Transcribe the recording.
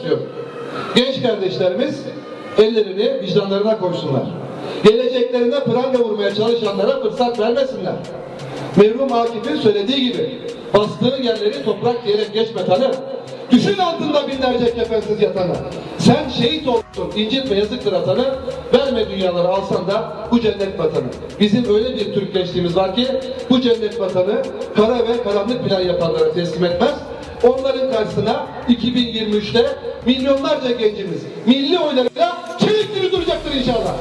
istiyorum. Genç kardeşlerimiz ellerini vicdanlarına koysunlar. Geleceklerine pranga vurmaya çalışanlara fırsat vermesinler. Merhum Akif'in söylediği gibi bastığı yerleri toprak diyerek geçme tanı. Düşün altında binlerce kefensiz yatanı. Sen şehit oldun, incitme yazıktır atanı. Verme dünyaları alsan da bu cennet vatanı. Bizim öyle bir Türk gençliğimiz var ki bu cennet vatanı kara ve karanlık plan yapanlara teslim etmez. Onların karşısına 2023'te milyonlarca gencimiz milli oylarıyla çelik gibi duracaktır inşallah.